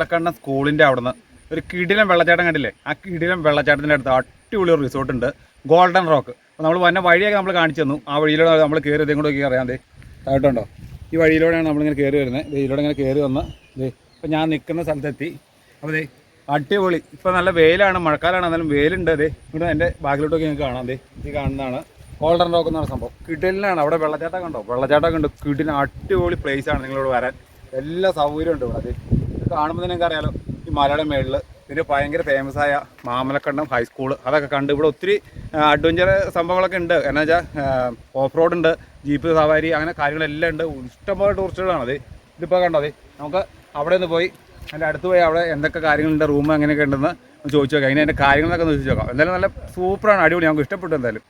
മാമലക്കണ്ണ സ്കൂളിന്റെ അവിടുന്ന് ഒരു കിടിലം വെള്ളച്ചാട്ടം കണ്ടില്ലേ? ആ കിടിലം വെള്ളച്ചാട്ടത്തിന്റെ അടുത്ത് അടിപൊളി ഒരു റിസോർട്ട് ഉണ്ട്. ഗോൾഡൻ റോക്ക് അപ്പോൾ നമ്മൾ വന്ന വഴിയൊക്കെ നമ്മൾ കാണിച്ചു തന്നു. ആ വഴിയിലൂടെ നമ്മൾ കയറി ഇതും കൂടെ അറിയാം. ദേ താഴോട്ടുണ്ടോ? ഈ വഴിയിലൂടെയാണ് നമ്മളിങ്ങനെ കയറി വരുന്നത്. ഇതിലൂടെ ഇങ്ങനെ കയറി വന്ന് ദേ ഇപ്പം ഞാൻ നിൽക്കുന്ന സ്ഥലത്തെത്തി. അപ്പോൾ ദേ അടിപൊളി. ഇപ്പോൾ നല്ല വെയിലാണ് മഴക്കാലമാണ് എന്നാലും വെയിലുണ്ട്. അതെ ഇവിടെ എന്റെ ബാക്കിലോട്ടൊക്കെ നിങ്ങൾക്ക് കാണാം. ദേ ഈ കാണുന്നതാണ് ഗോൾഡൻ റോക്ക് എന്ന് പറഞ്ഞ സംഭവം. കിടിലിനാണ്. അവിടെ വെള്ളച്ചാട്ടം കണ്ടോ? വെള്ളച്ചാട്ടം കണ്ടു കിടിലിന് അടിപൊളി പ്ലേസ് ആണ് നിങ്ങളിവിടെ വരാൻ. എല്ലാ സൗകര്യവും ഉണ്ട് ഇവിടെ. അത് കാണുമ്പോൾ തന്നെ അറിയാലോ ഈ മലയുടെ മേളിൽ പിന്നെ ഭയങ്കര ഫേമസ് ആയ മാമലക്കണ്ടം ഹൈസ്കൂൾ അതൊക്കെ കണ്ട് ഇവിടെ ഒത്തിരി അഡ്വഞ്ചർ സംഭവങ്ങളൊക്കെ ഉണ്ട്. എന്നാ വെച്ചാൽ ഓഫ് റോഡ് ഉണ്ട് ജീപ്പ് സവാരി അങ്ങനെ കാര്യങ്ങളെല്ലാം ഉണ്ട്. ഇഷ്ടംപോലെ ടൂറിസ്റ്റുകളാണ് അത്. ഇതിപ്പോൾ കണ്ടോ അതെ? നമുക്ക് അവിടെ നിന്ന് പോയി അതിന്റെ അടുത്ത് പോയി അവിടെ എന്തൊക്കെ കാര്യങ്ങളുണ്ട് റൂം അങ്ങനെയൊക്കെ ഉണ്ടെന്ന് ചോദിച്ചു നോക്കാം. അതിന് അതിന്റെ കാര്യങ്ങളൊക്കെ ഒന്ന് ചോദിച്ചു നോക്കാം. എന്തായാലും നല്ല സൂപ്പറാണ് അടിപൊളി. നമുക്ക് ഇഷ്ടപ്പെട്ടു എന്തായാലും.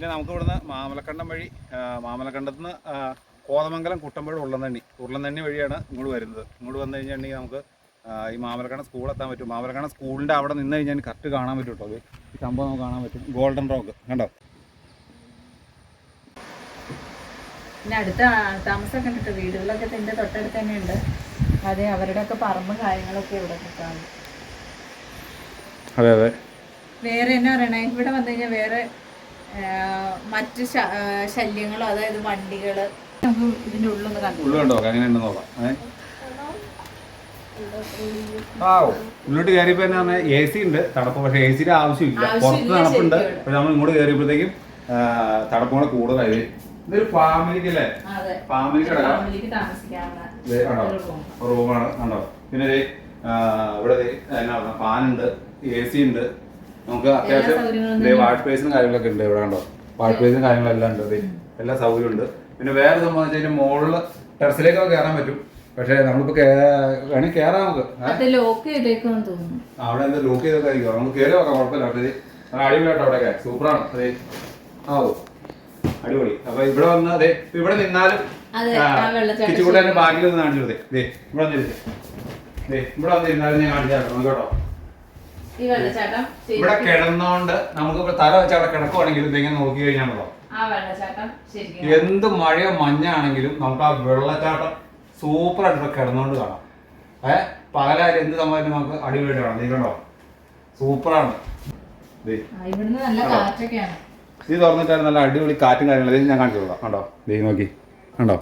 പിന്നെ നമുക്ക് ഇവിടുന്ന് മാമലക്കണ്ടം വഴി മാമലക്കണ്ടത്തുനിന്ന് മാമലക്കണ്ടത്ത് നിന്ന് കോതമംഗലം കുട്ടമ്പുഴ ഉള്ളന്തണ്ണി ഉരുളന്തണ്ണി വഴിയാണ് ഇങ്ങോട്ട് വരുന്നത്. ഇങ്ങോട്ട് വന്നു കഴിഞ്ഞിട്ടുണ്ടെങ്കിൽ നമുക്ക് ഈ മാമലക്കണ്ടം സ്കൂൾ എത്താൻ പറ്റും. മാമലക്കണ്ടം സ്കൂളിന്റെ അവിടെ നിന്ന് കഴിഞ്ഞാൽ കറക്റ്റ് കാണാൻ പറ്റും കേട്ടോ അത്. ഈ സംഭവം നമുക്ക് കാണാൻ പറ്റും. ഗോൾഡൻ റോക്ക് കണ്ടോ? പിന്നെ അടുത്ത താമസമൊക്കെ ഉണ്ട് വീടുകളൊക്കെ ഇതിന്റെ തൊട്ടടുത്ത് തന്നെ ഉണ്ട് അതെ അവരുടെയൊക്കെ പറമ്പും കാര്യങ്ങളൊക്കെ ഇവിടെ കാണും അതെ അതെ. വേറെ എന്നാ പറയണേ? ഇവിടെ വന്നു കഴിഞ്ഞാൽ വേറെ മറ്റ് ശല്യങ്ങളോ അതായത് വണ്ടികൾ. നമുക്ക് ഇതിന്റെ ഉള്ളൊന്ന് കണ്ടു? അങ്ങനെ നോക്കാം? ആ ഉള്ളോട്ട് കയറിയപ്പോ എന്നാ എ സി ഉണ്ട്. തണുപ്പ് പക്ഷെ എ സിയുടെ ആവശ്യമില്ല. പുറത്ത് തണുപ്പുണ്ട്. പക്ഷെ നമ്മൾ ഇങ്ങോട്ട് കയറിയപ്പോഴത്തേക്കും തണുപ്പും കൂടെ കൂടുതലായി. ഇതൊരു ഫാമിലിക്ക് അല്ലേ? അതെ. ഫാമിലിക്ക് റൂമാണ്. കണ്ടോ? പിന്നെ ഇവിടെ എന്നാ പറഞ്ഞ ഫാനുണ്ട്. എ സി ഉണ്ട്. നമുക്ക് അത്യാവശ്യം വാഷ് ബേസിനും കാര്യങ്ങളൊക്കെ ഉണ്ട് ഇവിടെ കണ്ടോ? വാഷ് ബേസിനും കാര്യങ്ങളെല്ലാം ഉണ്ട്. എല്ലാ സൗകര്യം ഉണ്ട്. പിന്നെ വേറെ സംബന്ധിച്ച് കഴിഞ്ഞാൽ മുകളിൽ ടെറസിലേക്കൊക്കെ കയറാൻ പറ്റും. പക്ഷേ നമ്മളിപ്പോ വേണമെങ്കിൽ കയറാം നമുക്ക്. ലോക്ക് ചെയ്തേക്കാന്ന് തോന്നുന്നു. അവിടെ എന്താ ലോക്ക് ചെയ്തൊക്കെ ആയിരിക്കും നമുക്ക് കയറി നോക്കാം കുഴപ്പമില്ല. അവിടെ ഇത് അടിപൊളിയാട്ടോ അവിടെയൊക്കെ. സൂപ്പറാണ്. അതെ ആവോ അടിപൊളി. അപ്പൊ ഇവിടെ വന്ന് അതെ ഇവിടെ നിന്നാലും കിച്ചുകൂടെ ബാക്കിൽ നിന്ന് കാണിച്ചു ഇവിടെ വന്നിരുന്നേ ഇവിടെ വന്നിരുന്നാലും ഞാൻ കാണിച്ചു തരാം. കേട്ടോ. ഇവിടെ കിടന്നോണ്ട് നമുക്ക് തല വെച്ച് അവിടെ കിടക്കുവാണെങ്കിൽ ഇതെങ്ങനെ നോക്കി കഴിഞ്ഞാണല്ലോ? എന്ത് മഴയോ മഞ്ഞാണെങ്കിലും നമുക്ക് ആ വെള്ളച്ചാട്ടം സൂപ്പർ ആയിട്ട് കിടന്നുകൊണ്ട് കാണാം. ഏ? പകലായാലും എന്ത് സമയത്ത് നമുക്ക് അടിപൊളിയായിട്ട് കാണാം. നീക്കണ്ടോ കണ്ടോ? സൂപ്പറാണ് ഇത് തുറന്നിട്ടാണ് നല്ല അടിപൊളി കാറ്റും കാര്യങ്ങളും. ഞാൻ കാണിച്ചു കൊടുക്കാം കണ്ടോ? ദേ നോക്കി. കണ്ടോ?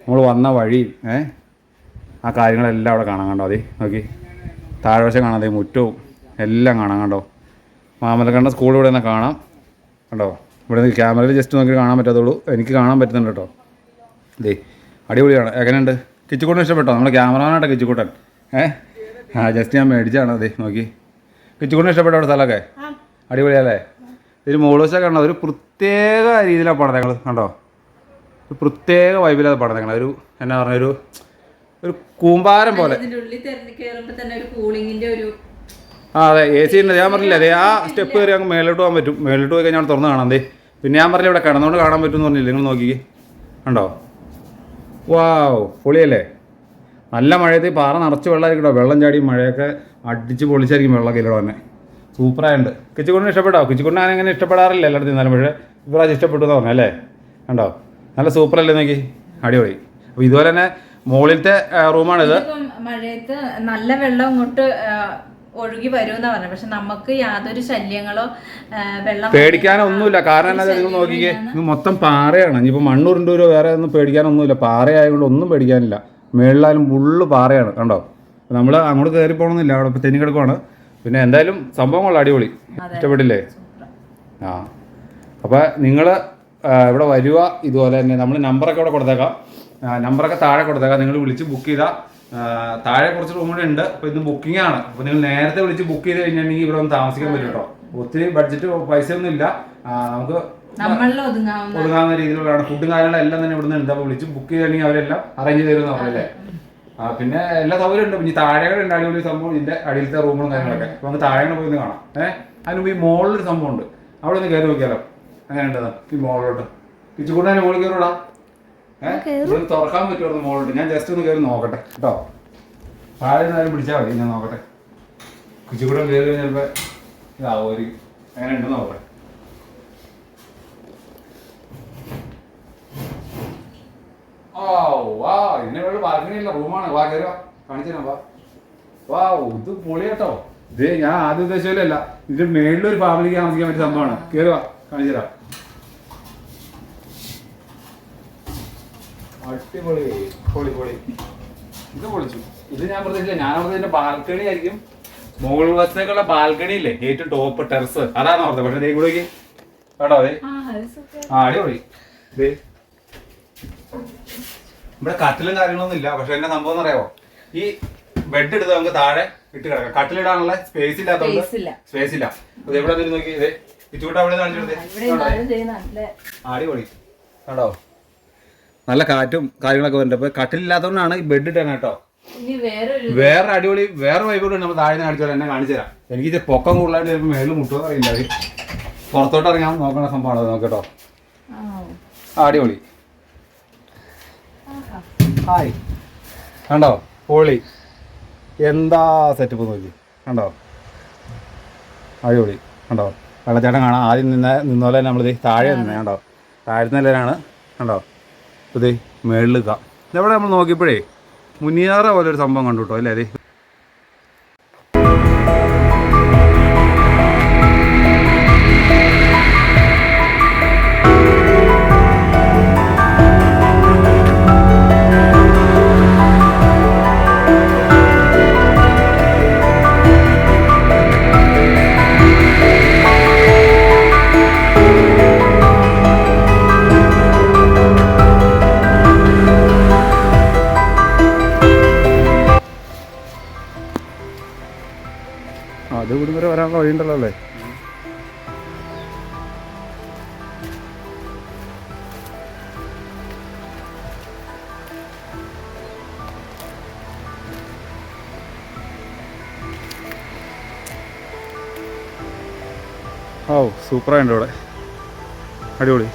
നമ്മൾ വന്ന വഴി ഏ? ആ കാര്യങ്ങളെല്ലാം അവിടെ കാണാം. കണ്ടോ? അതെ നോക്കി. താഴ്വശം കാണാം. ദേ മുറ്റവും എല്ലാം കാണാം കണ്ടോ? മാമലക്കണ്ട സ്കൂൾ ഇവിടെ നിന്ന് കാണാം. കണ്ടോ? ഇവിടെ നിന്ന് ക്യാമറയിൽ ജസ്റ്റ് നോക്കി കാണാൻ പറ്റാത്തുള്ളൂ. എനിക്ക് കാണാൻ പറ്റുന്നുണ്ട് കേട്ടോ. ദേ അടിപൊളിയാണ്. എങ്ങനെയുണ്ട്? കിച്ചുകൂട്ടൻ ഇഷ്ടപ്പെട്ടോ? നമ്മുടെ ക്യാമറമാനാട്ടോ കിച്ചുകൂട്ടൻ ഏഹ് ആ ജസ്റ്റ് ഞാൻ മേടിച്ചാണ് അതെ നോക്കി. കിച്ചുകൂട്ടൻ ഇഷ്ടപ്പെട്ടോ അവിടെ സ്ഥലമൊക്കെ? അടിപൊളിയല്ലേ? ഒരു മോളോസൊക്കെ കണ്ടോ? ഒരു പ്രത്യേക രീതിയിലാണ് പഠനങ്ങൾ കണ്ടോ? ഒരു പ്രത്യേക വൈബിലാണ് പഠനങ്ങൾ. ഒരു എന്നാ പറഞ്ഞ ഒരു ഒരു കൂമ്പാരം പോലെ. ആ അതെ എ സി ഉണ്ട് ഞാൻ പറഞ്ഞില്ല അതെ ആ സ്റ്റെപ്പ് കയറി അങ്ങ് മേലോട്ട് പോകാൻ പറ്റും. മേലോട്ട് പോയി കഴിഞ്ഞാൽ തുറന്ന് കാണാം ദേ. പിന്നെ ഞാൻ പറഞ്ഞില്ല ഇവിടെ കിടന്നുകൊണ്ട് കാണാൻ പറ്റും എന്ന് പറഞ്ഞില്ല നിങ്ങൾ നോക്കിക്കേ. കണ്ടോ? വാവ് പൊളിയല്ലേ? നല്ല മഴയത്ത് പാറ നിറച്ച് വെള്ളമായിരിക്കും വെള്ളം ചാടി മഴയൊക്കെ അടിച്ച് പൊളിച്ചായിരിക്കും വെള്ളമൊക്കെ ഇവിടെ തന്നെ സൂപ്പറായുണ്ട്. കിച്ചുകൊണ്ടിന് ഇഷ്ടപ്പെട്ടോ? കിച്ചുകൊണ്ട് ഞാൻ അങ്ങനെ ഇഷ്ടപ്പെടാറില്ല എല്ലായിടത്തും എന്നാലും പക്ഷേ ഇപ്രാവശ്യം ഇഷ്ടപ്പെട്ടു എന്ന് പറഞ്ഞല്ലേ കണ്ടോ? നല്ല സൂപ്പറല്ലേ നോക്കി? അടിപൊളി. അപ്പോൾ ഇതുപോലെ തന്നെ മുകളിലത്തെ റൂമാണിത്. മഴയത്ത് നല്ല വെള്ളം ഇങ്ങോട്ട് ഒഴുകി വരുമെന്നാ പറഞ്ഞത്. പക്ഷെ നമുക്ക് യാതൊരു ശല്യങ്ങളോ വെള്ളം പേടിക്കാനൊന്നുമില്ല. കാരണം എന്നാ നോക്കിക്കേ ഇത് മൊത്തം പാറയാണ്. ഇനിയിപ്പോൾ മണ്ണുരുണ്ടൂരോ വേറെ ഒന്നും പേടിക്കാനൊന്നുമില്ല. പാറയായതുകൊണ്ട് ഒന്നും പേടിക്കാനില്ല. മേളിലായാലും ഫുള്ള് പാറയാണ്. കണ്ടോ? നമ്മൾ അങ്ങോട്ട് കയറി പോകണമെന്നില്ല അവിടെ ഇപ്പോൾ തെന്നി കിടക്കുവാണ്. പിന്നെ എന്തായാലും സംഭവം കൊള്ളാം. അടിപൊളി. ഇഷ്ടപ്പെട്ടില്ലേ? ആ. അപ്പോൾ നിങ്ങൾ ഇവിടെ വരിക ഇതുപോലെ തന്നെ നമ്മൾ നമ്പറൊക്കെ ഇവിടെ കൊടുത്തേക്കാം. നമ്പറൊക്കെ താഴെ കൊടുത്തേക്കാം. നിങ്ങൾ വിളിച്ച് ബുക്ക് ചെയ്താൽ താഴെ കുറച്ച് റൂം കൂടെ ഉണ്ട്. അപ്പോൾ ഇന്ന് ബുക്കിംഗ് ആണ്. അപ്പോൾ നിങ്ങൾ നേരത്തെ വിളിച്ച് ബുക്ക് ചെയ്ത് കഴിഞ്ഞിട്ടുണ്ടെങ്കിൽ ഇവിടെ ഒന്ന് താമസിക്കാൻ പറ്റും കേട്ടോ ഒത്തിരി ബഡ്ജറ്റ് പൈസ ഒന്നും ഇല്ല. നമുക്ക് ഒതുങ്ങാവുന്ന രീതിയിലുള്ളതാണ്. ഫുഡും കാര്യങ്ങളും എല്ലാം തന്നെ ഇവിടുന്ന് ഉണ്ട്. അപ്പോൾ വിളിച്ച് ബുക്ക് ചെയ്തിട്ടുണ്ടെങ്കിൽ അവരെല്ലാം അറേഞ്ച് ചെയ്തെന്ന് പറഞ്ഞല്ലേ ആ പിന്നെ എല്ലാ സൗകര്യം ഉണ്ട്. പിന്നെ താഴെ ഉണ്ട് അടിപൊളി സംഭവം. ഇതിന്റെ അടിയിലത്തെ റൂമുകളും കാര്യങ്ങളൊക്കെ. അപ്പൊ നമുക്ക് താഴെ പോയി കാണാം. ഏഹ് അതിന് ഈ മുകളിലൊരു സംഭവം ഉണ്ട്. അവിടെ ഒന്ന് കയറി നോക്കിയാലോ. അങ്ങനെ ഉണ്ടത് ഈ മുകളിലോട്ട് കിച്ചുകൂടെ മുകളിൽ കയറൂടാ തുറക്കാൻ പറ്റുമായിരുന്നു മോളിട്ട് ഞാൻ ജസ്റ്റ് ഒന്ന് കയറി നോക്കട്ടെ. കേട്ടോ? താഴെ നേരം ആരും പിടിച്ചാൽ മതി. ഞാൻ നോക്കട്ടെ. കുച്ചിക്കൂടം കയറി കഴിഞ്ഞപ്പോൾ ഒരു അങ്ങനെ ഉണ്ടെന്ന് നോക്കട്ടെ. വാ. ഇതിനെ വേണ്ട ബാൽക്കണി റൂമാണ് വാ കയറി വാ. കാണിച്ചു തരാം വാ. വാ ഇത് പൊളി കേട്ടോ ഇത് ഞാൻ ആദ്യ ഉദ്ദേശിച്ചല്ല ഇതിന്റെ മേളിലൊരു ഫാമിലിക്ക് താമസിക്കാൻ പറ്റിയ സംഭവമാണ്. കയറി വാ. കാണിച്ചു തരാം. അടിപൊളി പൊളി പൊളി. ഇത് പൊളിച്ചു. ഇത് ഞാൻ പ്രതീക്ഷിച്ചില്ല. ഞാൻ പറഞ്ഞത് ബാൽക്കണി ആയിരിക്കും. മുകൾ വശത്തേക്കുള്ള ബാൽക്കണി ഇല്ലേ? ഏറ്റവും ടോപ്പ് ടെറസ് അതാണ് ഓർത്തത്. പക്ഷെ ദേ കൂടെ കേട്ടോ അതെ ആ അടിപൊളി. ദേ. ഇവിടെ കട്ടിലും കാര്യങ്ങളൊന്നും ഇല്ല. പക്ഷെ എന്നെ സംഭവം എന്ന് അറിയാമോ ഈ ബെഡ് എടുത്ത് നമുക്ക് താഴെ ഇട്ട് കിടക്കാം. കട്ടിലിടാനുള്ള സ്പേസ് ഇല്ലാത്തതുകൊണ്ട്. സ്പേസ് ഇല്ല. അത് എവിടെ നോക്കി ഇതേ ഇച്ചൂട്ട് അവിടെ കാണിച്ചെടുത്തേ അടിപൊളി. കണ്ടോ? നല്ല കാറ്റും കാര്യങ്ങളൊക്കെ വരുന്നുണ്ട്. കട്ടിലില്ലാത്തതുകൊണ്ടാണ് ഈ ബെഡ് ഇട്ടാണ് കേട്ടോ. വേറെ അടിപൊളി വേറെ വൈബോട് നമ്മൾ താഴെ കാണിച്ചു എന്നെ കാണിച്ചു തരാം. എനിക്ക് ഇത് പൊക്കം കൂടുതലായിട്ട് ചിലപ്പോൾ മേളിൽ മുട്ടുമോ അറിയില്ല. അത് പുറത്തോട്ട് ഇറങ്ങാൻ നോക്കണ സംഭവമാണ് നോക്കട്ടോ അടിപൊളി. ഹായ് കണ്ടോ? പൊളി. എന്താ സെറ്റപ്പ് നോക്കി. കണ്ടോ? അടിപൊളി. കണ്ടോ? വെള്ളച്ചാട്ടം കാണാം. ആദ്യം നിന്ന നിന്നോലെ നമ്മൾ നമ്മളിത് താഴെ നിന്നേ കണ്ടോ? താഴെ നിലയിലാണ് കണ്ടോ? ഇത് മേളിൽ നിൽക്കാം ഇതെവിടെ നമ്മൾ നോക്കിയപ്പോഴേ മുനിയാറ പോലെ ഒരു സംഭവം കണ്ടു കേട്ടോ അല്ലേ അതെ അത് ഓ സൂപ്പറായുണ്ട് ഇവിടെ. അടിപൊളി.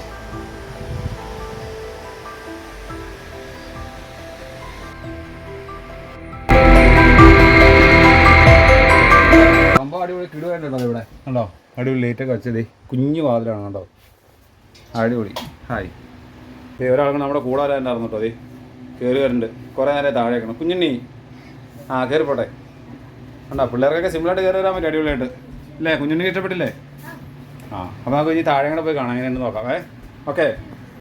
അടിപൊളി കിടുവായിട്ടുണ്ടോ ഇവിടെ. കണ്ടോ? അടിപൊളി ലൈറ്റൊക്കെ വെച്ചത്. കുഞ്ഞു വാതിലാണ് കണ്ടോ? അടിപൊളി. ഹായ്. ഏ ഒരാൾക്ക് നമ്മുടെ കൂടെ വരാനായിരുന്നു കേട്ടോ അതെ കയറി വരുന്നുണ്ട് കുറേ നേരം താഴെ വെക്കണം കുഞ്ഞുണ്ണി. ആ കയറിപ്പോട്ടെ കണ്ടോ? പിള്ളേർക്കൊക്കെ സിമ്പിളായിട്ട് കയറി വരാൻ പറ്റും അടിപൊളിയായിട്ട്. അല്ലേ കുഞ്ഞുണ്ണി ഇഷ്ടപ്പെട്ടില്ലേ? ആ അപ്പോൾ നമുക്ക് ഇനി താഴെ കൂടെ പോയി കാണാം. എങ്ങനെയുണ്ട് നോക്കാം. ഏ? ഓക്കെ.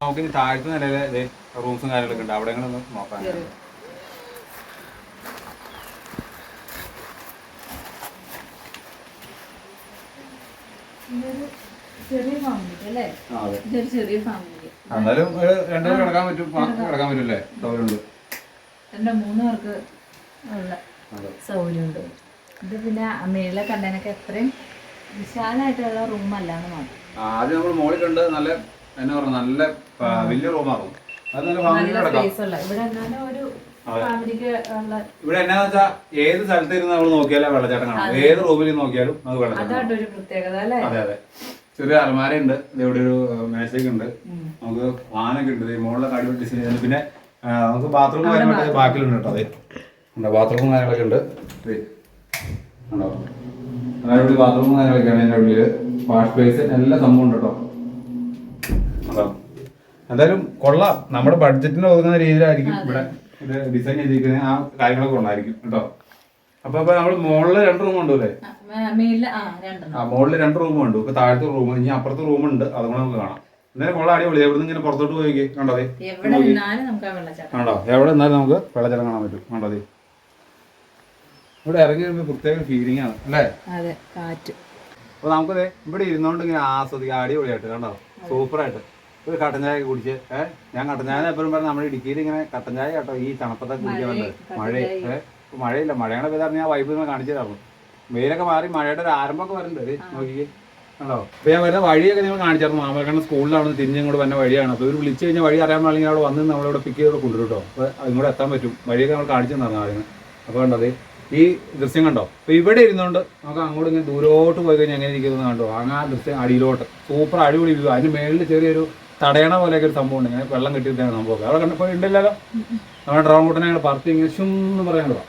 നമുക്ക് ഇനി താഴത്തെ നിലയിലെ റൂംസും കാര്യങ്ങളൊക്കെ ഉണ്ട്. അവിടെ ഒന്ന് നോക്കാം. കേറി. ഇതൊരു ചെറിയ ഫാമിലി അല്ലേ? ആ അതെ. ഇതൊരു ചെറിയ ഫാമിലി എന്നാലും ഒരു രണ്ടുപേർ കിടക്കാൻ പറ്റും ആ, കിടക്കാൻ പറ്റുമല്ലേ സൗകര്യമുണ്ട്. എന്റെ മൂന്ന് പേർക്ക് ഉള്ള സൗകര്യമുണ്ട്. ഇത് പിന്നെ കണ്ടതിനൊക്കെ എത്രയും വിശാലമായിട്ടുള്ള റൂമല്ല എന്ന് മാത്രം ആദ്യം നമ്മൾ മോളിൽ കണ്ട് നല്ല എന്നാ പറയുക നല്ല വലിയ റൂമാകും അത് നല്ല ഫാമിലി കിടക്കാം. ഇവിടെ എന്നാലും ഒരു ഇവിടെ എന്നാന്ന് വെച്ചാ ഏത് സ്ഥലത്ത് ഇരുന്ന് നമ്മൾ നോക്കിയാലും വെള്ളച്ചാട്ടം കാണാം. ഏത് റൂമിൽ നോക്കിയാലും അത് വെള്ളച്ചാട്ടം ഒരു പ്രത്യേകത അല്ലേ? അതെ അതെ. ചെറിയ അലമാര ഉണ്ട്. ഇവിടെ ഒരു മേശയൊക്കെ ഉണ്ട്. നമുക്ക് ഫാനൊക്കെ ഉണ്ട്. മുകളിലൊക്കെ അടിപൊളി ഡിസൈൻ ചെയ്ത് പിന്നെ നമുക്ക് ബാത്റൂം കാര്യങ്ങളൊക്കെ ബാക്കിലുണ്ട് കേട്ടോ അതെ ബാത്റൂം കാര്യങ്ങളൊക്കെ ഉണ്ട്. ഉണ്ടോ? അടിപൊളി ബാത്റൂം കാര്യങ്ങളൊക്കെയാണ് എന്റെ ഉള്ളിൽ വാഷ് ബേസ് എല്ലാ സംഭവം ഉണ്ട് കേട്ടോ. എന്തായാലും കൊള്ളാം. നമ്മുടെ ബഡ്ജറ്റിന് ഒതുങ്ങുന്ന രീതിയിലായിരിക്കും ഇവിടെ ഇത് ഡിസൈൻ ചെയ്തിരിക്കുന്ന. ആ കാര്യങ്ങളൊക്കെ ഉണ്ടായിരിക്കും കേട്ടോ. അപ്പൊ അപ്പൊ നമ്മൾ മുകളിൽ രണ്ട് റൂം ഉണ്ട് അല്ലേ? ആ, മുകളിൽ രണ്ട് റൂം ഉണ്ട്. ഇപ്പൊ താഴത്തെ റൂം ഇനി അപ്പുറത്തെ റൂം ഉണ്ട്. അതുകൊണ്ട് നമുക്ക് കാണാം. എന്തായാലും കൊള്ള. അടിപൊളി. എവിടെ നിന്ന് ഇങ്ങനെ പുറത്തോട്ട് പോയി കണ്ടോ കണ്ടോ? എവിടെ നിന്നാലും നമുക്ക് വെള്ളച്ചാട്ടം കാണാൻ പറ്റും. കണ്ടോ ഇവിടെ ഇറങ്ങി വരുമ്പോൾ പ്രത്യേക ഫീലിംഗ് ആണ് അല്ലേ? അതെ കാറ്റ്. അപ്പൊ നമുക്ക് ദേ ഇവിടെ ഇരുന്നോണ്ട് ഇങ്ങനെ ആസ്വദിക്കാം അടിപൊളിയായിട്ട് കണ്ടോ? സൂപ്പറായിട്ട്. ഒരു കട്ടൻ ചായ കുടിച്ച് ഏഹ് ഞാൻ കട്ടൻ ചായ എപ്പോഴും പറഞ്ഞ നമ്മുടെ ഇടുക്കിയിൽ ഇങ്ങനെ കട്ടൻ ചായ കേട്ടോ ഈ തണുപ്പത്തെ കുടിക്കാൻ പറ്റുന്നത് മഴ ഏഹ് ഇപ്പൊ മഴയില്ല മഴയാണ് പെയ്താൽ ഞാൻ വൈബ് ഇങ്ങനെ കാണിച്ചു തരാം. വെയിലൊക്കെ മാറി മഴയുടെ ഒരു ആരംഭമൊക്കെ വരുന്നുണ്ട് നോക്കി നോക്കിക്കേ. കണ്ടോ? അപ്പൊ ഞാൻ വരുന്ന വഴിയൊക്കെ നിങ്ങൾ കാണിച്ചായിരുന്നു മാമലക്കണ്ണ സ്കൂളിലാണ് തിരിഞ്ഞിങ്ങോട്ട് വന്ന വഴിയാണ്. അപ്പോൾ ഇവർ വിളിച്ചു കഴിഞ്ഞാൽ വഴി അറിയാൻ പാടില്ലെങ്കിൽ അവിടെ വന്ന് നമ്മളിവിടെ പിക്ക് ചെയ്ത് കൊണ്ടുവരും കേട്ടോ. അപ്പോൾ ഇങ്ങോട്ട് എത്താൻ പറ്റും. വഴിയൊക്കെ നമ്മൾ കാണിച്ചു തന്നു ആദ്യം. അപ്പോൾ കണ്ടത് ഈ ദൃശ്യം കണ്ടോ? അപ്പോൾ ഇവിടെ ഇരുന്നുകൊണ്ട് നമുക്ക് അങ്ങോട്ട് ഇങ്ങനെ ദൂരോട്ട് പോയി കഴിഞ്ഞാൽ എങ്ങനെ ഇരിക്കുന്നത് കണ്ടോ? അങ്ങ് ആ ദൃശ്യം അടിയിലോട്ട്. സൂപ്പർ അടിപൊളി വ്യൂ അതിന് മേളിൽ ചെറിയൊരു തടയണ പോലെയൊക്കെ ഒരു സംഭവം ഉണ്ട് ഇങ്ങനെ വെള്ളം കിട്ടിയിട്ടാണ് സംഭവം അവിടെ കണ്ടപ്പോൾ ഉണ്ടല്ലോ നമ്മുടെ ഡ്രോൺ കൂട്ടനെ പറത്തി ഇങ്ങനെ ഷും എന്ന് പറയാനുള്ളതാണ്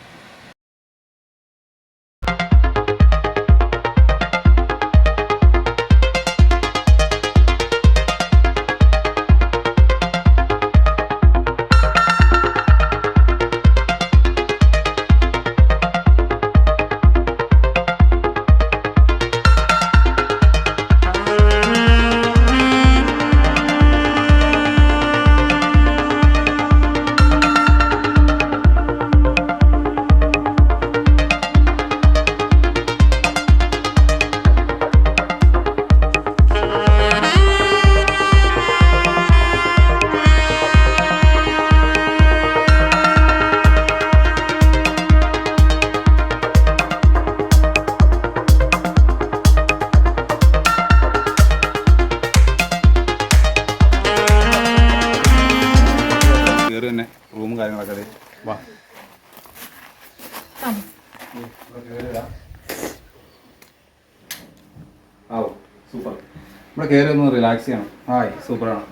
റിലാക്സ് ചെയ്യണം. ഹായ് സൂപ്പറാണ്.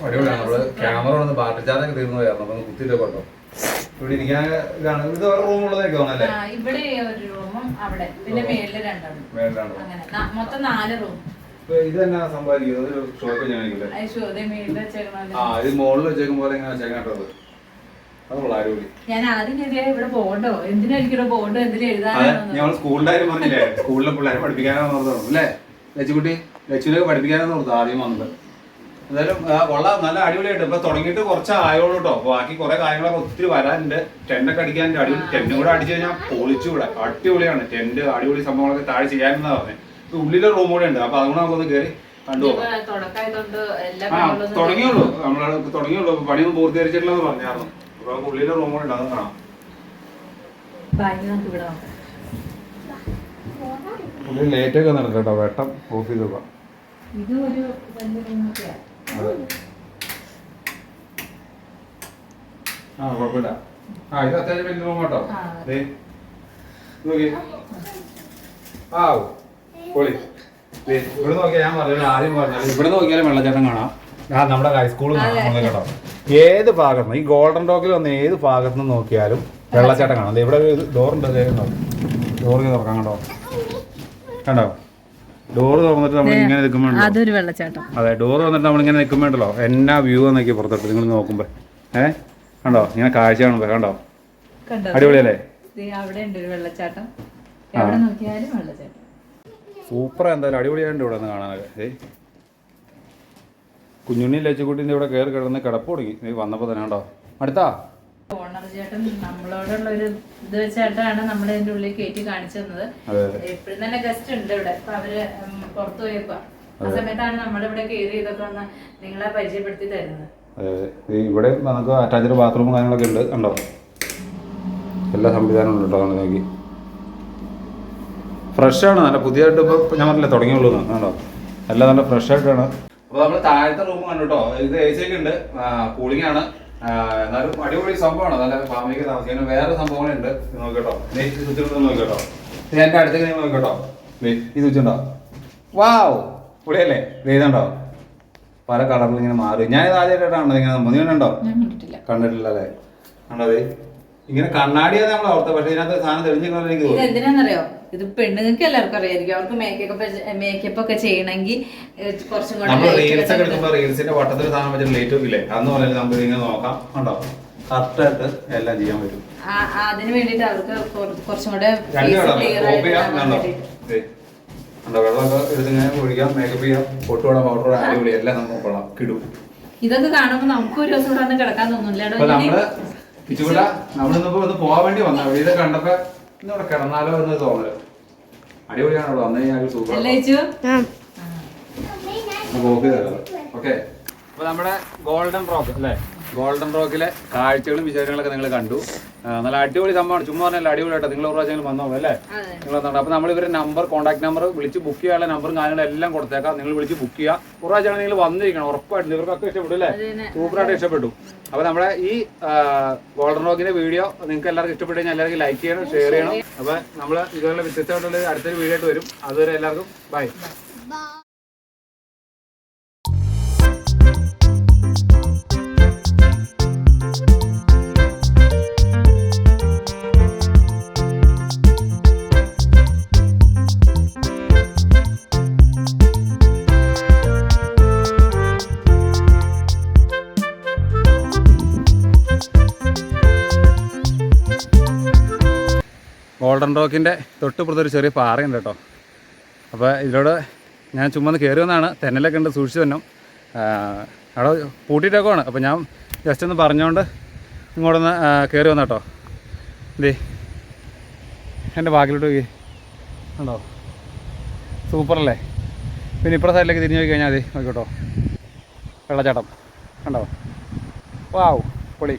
അടിപൊളിയാണ്. നമ്മൾ ക്യാമറ ഒന്ന് ബാറ്ററി ചാർജൊക്കെ തീർന്നു പോയായിരുന്നു അപ്പൊ ഒന്ന് കുത്തിയിട്ട് കേട്ടോ ഇവിടെ ഇരിക്കാൻ ഇതാണ്. ഇത് വേറെ റൂമുള്ളതൊക്കെ തോന്നല്ലേ ആ, ഇവിടെ ഒരു റൂമും അവിടെ. പിന്നെ മേളിൽ രണ്ടാണ് അങ്ങനെ. മൊത്തം നാല് റൂം ഇപ്പൊ ഇത് തന്നെ സമ്പാദിക്കുന്നത് ഒരു ഷോപ്പ് ഞാനില്ലേ ശോധ ആ ഇത് വെച്ചേക്കും പോലെ ഇങ്ങനെ ഞാൻ ആദ്യം കരുതിയ ഇവിടെ പോകണ്ടോ? എന്തിനായിരിക്കും പോകണ്ടോ? എന്തിനാ എഴുതാനോ ഞങ്ങൾ പറഞ്ഞില്ലേ? സ്കൂളിലെ പിള്ളേരെ പഠിപ്പിക്കാനാണ് പറഞ്ഞു അല്ലേ? ലച്ചുകുട്ടി ലച്ചുവിനൊക്കെ പഠിപ്പിക്കാനെന്ന് കൊടുത്തു ആദ്യം വന്നത്. എന്തായാലും ആ, കൊള്ളാം. നല്ല അടിപൊളിയായിട്ട്. ഇപ്പൊ തുടങ്ങിയിട്ട് കുറച്ച് ആയോളൂ കേട്ടോ ബാക്കി കുറെ കാര്യങ്ങളൊക്കെ ഒത്തിരി വരാനുണ്ട്. ടെന്റൊക്കെ അടിക്കാൻ അടിപൊളി ടെന്റ് കൂടെ അടിച്ചു കഴിഞ്ഞാൽ പൊളിച്ചുകൂടെ. അടിപൊളിയാണ്. ടെന്റ് അടിപൊളി സംഭവങ്ങളൊക്കെ താഴെ ചെയ്യാനെന്നാ പറഞ്ഞത് ഇപ്പൊ ഉള്ളിലെ റൂം കൂടെ ഉണ്ട്. അപ്പൊ അതുകൊണ്ട് നമുക്കൊന്ന് കയറി തുടക്കമായതുകൊണ്ട് എല്ലാ ആ തുടങ്ങിയുള്ളൂ. നമ്മൾ തുടങ്ങിയുള്ളൂ. പണിയൊന്നും പൂർത്തീകരിച്ചിട്ടില്ലെന്ന് പറഞ്ഞായിരുന്നു. അപ്പൊ ഉള്ളിലെ റൂം കൂടെ ഉണ്ട്. അത് കാണാം. ബാഗ് ലേറ്റൊക്കെ നടക്കും കേട്ടോ വെട്ടം ഓഫ് ചെയ്ത് ഒരു അതെ. ആ കുഴപ്പമില്ല. ആ ഇത് അത്യാവശ്യം വലിയ റൂം കേട്ടോ. നോക്കി. ആ പൊളി. ഇവിടെ നോക്കിയാൽ ഞാൻ പറഞ്ഞു ആദ്യം പറഞ്ഞു ഇവിടെ നോക്കിയാലും വെള്ളച്ചാട്ടം കാണാം. ആ നമ്മുടെ ഹൈസ്കൂളിൽ കാണാം കേട്ടോ. ഏത് ഭാഗത്ത് ഈ ഗോൾഡൻ ടോക്കിൽ വന്ന് ഏത് ഭാഗത്ത് നിന്ന് നോക്കിയാലും വെള്ളച്ചാട്ടം കാണാം. ഇവിടെ ഒരു ഡോറുണ്ട് ഡോർ തുറക്കാം കണ്ടോ? കണ്ടോ? ഡോർ തുറന്നിട്ട് നമ്മൾ ഇങ്ങനെ നിൽക്കുമ്പോൾ അതൊരു വെള്ളച്ചാട്ടം. അതെ ഡോർ നമ്മൾ ഇങ്ങനെ നിൽക്കുമ്പോണ്ടല്ലോ എന്നാ വ്യൂ എന്നൊക്കെ പുറത്തോട്ട് നിങ്ങൾ നോക്കുമ്പോൾ ഏ? കണ്ടോ? ഇങ്ങനെ കാഴ്ച കാണുമ്പോ കണ്ടോ? കണ്ടോ? അടിപൊളിയല്ലേ? അവിടെ ഉണ്ട് ഒരു വെള്ളച്ചാട്ടം. എവിടെ നോക്കിയാലും വെള്ളച്ചാട്ടം. സൂപ്പർ എന്തായാലും അടിപൊളിയായിട്ട് ഇവിടെ നിന്ന് കാണാനൊക്കെ കുഞ്ഞുണ്ണി ലച്ചുകുട്ടിന്റെ ഇവിടെ കയറി കിടന്ന് കിടപ്പ് തുടങ്ങി. നീ വന്നപ്പോൾ തന്നെ കണ്ടോ? അടുത്താ? ഓണർ ചേട്ടൻ നമ്മളോടുള്ള ഒരു ഇത് വെച്ചായിട്ടാണ് നമ്മൾ ഇതിന്റെ ഉള്ളിൽ കയറ്റി കാണിച്ചു തന്നത്. എപ്പോഴും തന്നെ ഗസ്റ്റ് ഉണ്ട് ഇവിടെ. അപ്പൊ അവർ പുറത്തു പോയപ്പോ. ആ സമയത്താണ് നമ്മളിവിടെ കയറി ഇതൊക്കെ ഒന്ന് നിങ്ങളെ പരിചയപ്പെടുത്തി തരുന്നത്. ഇവിടെ നമുക്ക് അറ്റാച്ച്ഡ് ബാത്റൂമും കാര്യങ്ങളൊക്കെ ഉണ്ട് കണ്ടോ? എല്ലാ സംവിധാനവും ഉണ്ട് കേട്ടോ നോക്കി ഫ്രഷാണ് നല്ല പുതിയതായിട്ട് ഇപ്പോൾ ഞാൻ പറഞ്ഞില്ല തുടങ്ങിയുള്ളൂ കേട്ടോ കണ്ടോ? എല്ലാം നല്ല ഫ്രഷ് ആയിട്ടാണ്. അപ്പോൾ നമ്മൾ താഴത്തെ റൂം കണ്ടു കേട്ടോ. ഇത് എ സി ഒക്കെ ഉണ്ട് കൂളിംഗ് ആണ്. എന്നാലും അടിപൊളി സംഭവമാണ്. നല്ല ഫാമിലിക്ക് താമസിക്കാൻ വേറെ സംഭവങ്ങളുണ്ട് നോക്കട്ടോ സ്വിച്ച് ഒന്ന് നോക്കിട്ടോ ഇത് എന്റെ അടുത്തേക്ക് നിങ്ങൾ നോക്കട്ടോ ഈ സ്വിച്ച് ഉണ്ടോ? വാവ്! പൊളിയല്ലേ ഇതുണ്ടോ? പല കളറിൽ ഇങ്ങനെ മാറി. ഞാനിത് ആദ്യമായിട്ടാണോ ഇങ്ങനെ സംഭവം. നീ കണ്ടോ? കണ്ടിട്ടില്ല. അല്ലേ? കണ്ടത് ഇങ്ങനെ കണ്ണാടിയാണ് നമ്മൾ ഓർത്തത്. പക്ഷേ ഇതിനകത്ത് സാധനം തെളിഞ്ഞിരിക്കുന്നത് എനിക്ക് ഇത് തോന്നി. എന്തിനാന്നറിയോ ഇത് പെണ്ണുങ്ങൾക്ക് എല്ലാവർക്കും അറിയായിരിക്കും അവർക്ക് മേക്കപ്പ് മേക്കപ്പ് ഒക്കെ ചെയ്യണമെങ്കിൽ കുറച്ചും കൂടെ നമ്മൾ റീൽസ് ഒക്കെ എടുക്കുമ്പോൾ റീൽസിന്റെ വട്ടത്തിൽ സാധനം വെച്ചിട്ട് ലേറ്റ് ഇല്ലേ അന്ന് പറഞ്ഞാൽ നമുക്ക് ഇങ്ങനെ നോക്കാം. കണ്ടോ? കറക്റ്റായിട്ട് എല്ലാം ചെയ്യാൻ പറ്റും. ആ- ആ, അതിന് വേണ്ടിട്ട് അവർക്ക് കുറ- കുറച്ചും കൂടെ രണ്ട് face കളർ clear കോപ്പി ചെയ്യാം. കാണാൻ കണ്ടോ? വേണ്ടിയിട്ട്. ദേ. കണ്ടോ? വെള്ളമൊക്കെ എടുത്തിങ്ങനെ ഒഴിക്കാം. മേക്കപ്പ് ചെയ്യാം. പൊട്ടുകൂടാം പൗഡർ അടിപൊളി. എല്ലാം നമുക്ക് കൊള്ളാം. കിടും. ഇതൊക്കെ കാണുമ്പോൾ നമുക്ക് ഒരു ദിവസം ഇവിടെ വന്ന് കിടക്കാൻ തോന്നുന്നില്ല. അപ്പൊ നമ്മൾ പിച്ചുകൂട നമ്മളിന്നിപ്പോ ഒന്ന് പോവാൻ വേണ്ടി വന്ന. അവിടെ ഇത് കണ്ടപ്പോ ഇന്നിവിടെ കിടന്നാലോ എന്ന് തോന്നൽ. അടിപൊളിയാണ് ഇവിടെ. വന്നു കഴിഞ്ഞാൽ സൂപ്പർ ഓക്കെ അപ്പൊ നമ്മുടെ ഗോൾഡൻ റോക്ക് അല്ലേ? ഗോൾഡൻ റോക്കിലെ കാഴ്ചകളും വിശേഷങ്ങളൊക്കെ നിങ്ങൾ കണ്ടു. നല്ല അടിപൊളി സംഭവമാണ്. ചുമ്മാ പറഞ്ഞാൽ അടിപൊളിയായിട്ട് നിങ്ങൾ ഒരു വന്നോ വന്നോളൂ അല്ലേ? നിങ്ങൾ വന്നോളൂ. അപ്പൊ നമ്മൾ ഇവരുടെ നമ്പർ കോൺടാക്ട് നമ്പർ വിളിച്ച് ബുക്ക് ചെയ്യാനുള്ള നമ്പറും കാര്യങ്ങളും എല്ലാം കൊടുത്തേക്കാം. നിങ്ങൾ വിളിച്ച് ബുക്ക് ചെയ്യുക. ഒരു പ്രാവശ്യം നിങ്ങൾ വന്നിരിക്കണം ഉറപ്പായിട്ടും. ഇവർക്കൊക്കെ ഇഷ്ടപ്പെട്ടു അല്ലേ? സൂപ്പറായിട്ട് ഇഷ്ടപ്പെട്ടു. അപ്പൊ നമ്മുടെ ഈ ഗോൾഡൻ റോക്കിന്റെ വീഡിയോ നിങ്ങൾക്ക് എല്ലാവർക്കും ഇഷ്ടപ്പെട്ടു കഴിഞ്ഞാൽ എല്ലാവർക്കും ലൈക്ക് ചെയ്യണം ഷെയർ ചെയ്യണം. അപ്പൊ നമ്മൾ ഇതുപോലെ വ്യത്യസ്തമായിട്ടുള്ള അടുത്തൊരു വീഡിയോ ആയിട്ട് വരും. അതുവരെ എല്ലാവർക്കും ബൈ റോക്കിന്റെ തൊട്ടുപുറത്ത് ഒരു ചെറിയ പാറയുണ്ട് കേട്ടോ. അപ്പോൾ ഇതിലൂടെ ഞാൻ ചുമ്മാ കയറി വന്നാണ് തെന്നലൊക്കെ ഉണ്ട് സൂക്ഷിച്ചു തന്നെ അവിടെ പൂട്ടിയിട്ടൊക്കെ ആണ്. അപ്പോൾ ഞാൻ ജസ്റ്റ് ഒന്ന് പറഞ്ഞുകൊണ്ട് ഇങ്ങോട്ടൊന്ന് കയറി വന്ന കേട്ടോ എന്തേ എന്റെ ബാക്കിലോട്ട് പോയി. ഉണ്ടോ സൂപ്പറല്ലേ പിന്നെ ഇപ്പുറത്തെ സൈഡിലേക്ക് തിരിഞ്ഞു പോയി കഴിഞ്ഞാൽ മതി. നോക്കിക്കോട്ടോ വെള്ളച്ചാട്ടം. കണ്ടോ? വാവ് പൊളി.